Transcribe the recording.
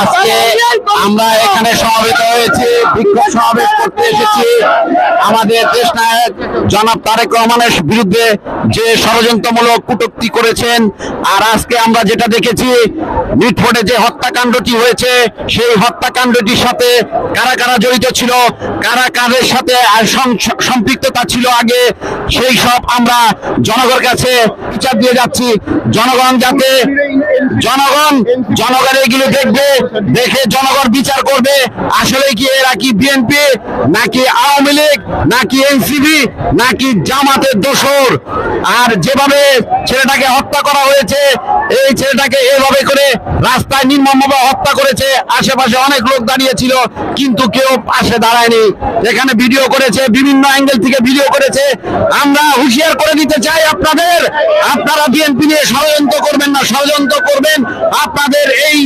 আজকে আমরা এখানে হয়েছি, বিক্ষোভ সমাবেশ করতে এসেছি। আমাদের দেশ নায়ক জনাব তারেক রহমানের বিরুদ্ধে যে ষড়যন্ত্রমূলক করেছেন, আর আজকে আমরা যেটা দেখেছি যে হত্যাকাণ্ডটি হয়েছে, সেই হত্যাকাণ্ডটির সাথে কারা কারা জড়িত ছিল, কারা কাদের সাথে সম্পৃক্ততা ছিল আগে, সেই সব আমরা জনগণের কাছে বিচার দিয়ে যাচ্ছি। জনগণ যাতে জনগণ জনগণ এগুলো দেখবে, দেখে জনগণ বিচার করবে। আসলে কি এরা কি বিএনপি নাকি আওয়ামী লীগ, নাকি এনসিবি নাকি জামাতের দোসর আর যেভাবে ছেলেটাকে হত্যা করা হয়েছে, এই ছেলেটাকে এভাবে করে রাস্তায় নির্মমভাবে হত্যা করেছে, আশেপাশে অনেক লোক দাঁড়িয়েছিল কিন্তু কেউ পাশে দাঁড়ায়নি। এখানে ভিডিও করেছে, বিভিন্ন অ্যাঙ্গেল থেকে ভিডিও করেছে। আমরা হুঁশিয়ার করে দিতে চাই আপনাদের। আপনারা বিএনপি নিয়ে ষড়যন্ত্র করবেন না ষড়যন্ত্র করবেন। আপনাদের এই